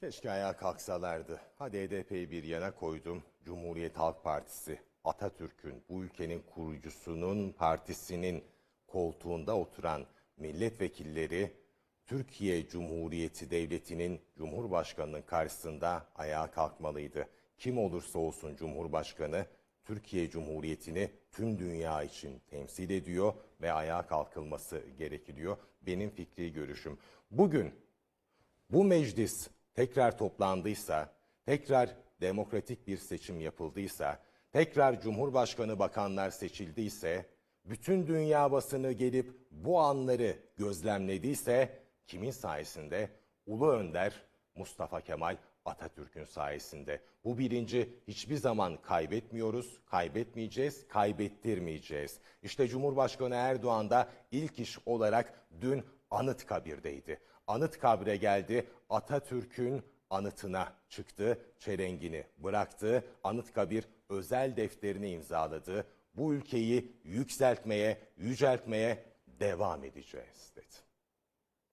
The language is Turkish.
Keşke ayağa kalksalardı. Hadi HDP'yi bir yana koydum. Cumhuriyet Halk Partisi, Atatürk'ün, bu ülkenin kurucusunun partisinin koltuğunda oturan milletvekilleri Türkiye Cumhuriyeti Devleti'nin Cumhurbaşkanı'nın karşısında ayağa kalkmalıydı. Kim olursa olsun Cumhurbaşkanı Türkiye Cumhuriyeti'ni tüm dünya için temsil ediyor ve ayağa kalkılması gerekiyor. Benim fikri görüşüm. Bugün bu meclis tekrar toplandıysa, tekrar demokratik bir seçim yapıldıysa, tekrar Cumhurbaşkanı bakanlar seçildiyse, bütün dünya basını gelip bu anları gözlemlediyse kimin sayesinde? Ulu Önder Mustafa Kemal Atatürk'ün sayesinde. Bu bilinci hiçbir zaman kaybetmiyoruz, kaybetmeyeceğiz, kaybettirmeyeceğiz. İşte Cumhurbaşkanı Erdoğan da ilk iş olarak dün Anıtkabir'deydi. Anıtkabir'e geldi, Atatürk'ün anıtına çıktı, çelengini bıraktı. Anıtkabir özel defterini imzaladı. Bu ülkeyi yükseltmeye, yüceltmeye devam edeceğiz dedi.